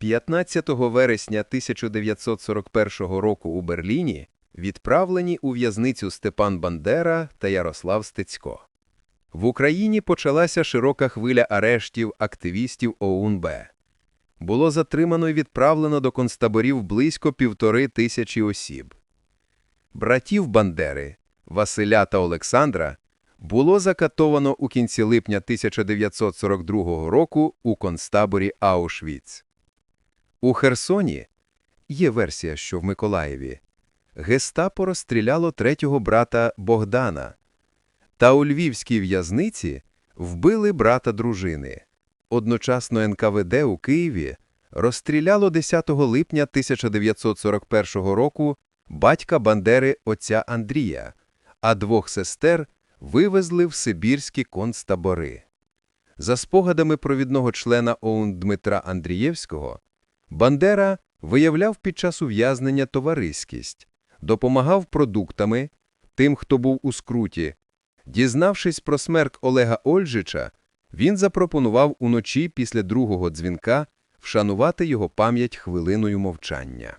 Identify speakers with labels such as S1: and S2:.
S1: 15 вересня 1941 року у Берліні відправлені у в'язницю Степан Бандера та Ярослав Стецько. В Україні почалася широка хвиля арештів активістів ОУН-Б. Було затримано і відправлено до концтаборів близько півтори тисячі осіб. Братів Бандери, Василя та Олександра, було закатовано у кінці липня 1942 року у концтаборі Аушвіц. У Херсоні є версія, що в Миколаєві гестапо розстріляло третього брата Богдана, та у львівській в'язниці вбили брата дружини. Одночасно НКВД у Києві розстріляло 10 липня 1941 року батька Бандери отця Андрія, а двох сестер вивезли в сибірські концтабори. За спогадами провідного члена ОУН Дмитра Андрієвського, Бандера виявляв під час ув'язнення товариськість, допомагав продуктами тим, хто був у скруті. Дізнавшись про смерть Олега Ольжича, він запропонував уночі після другого дзвінка вшанувати його пам'ять хвилиною мовчання.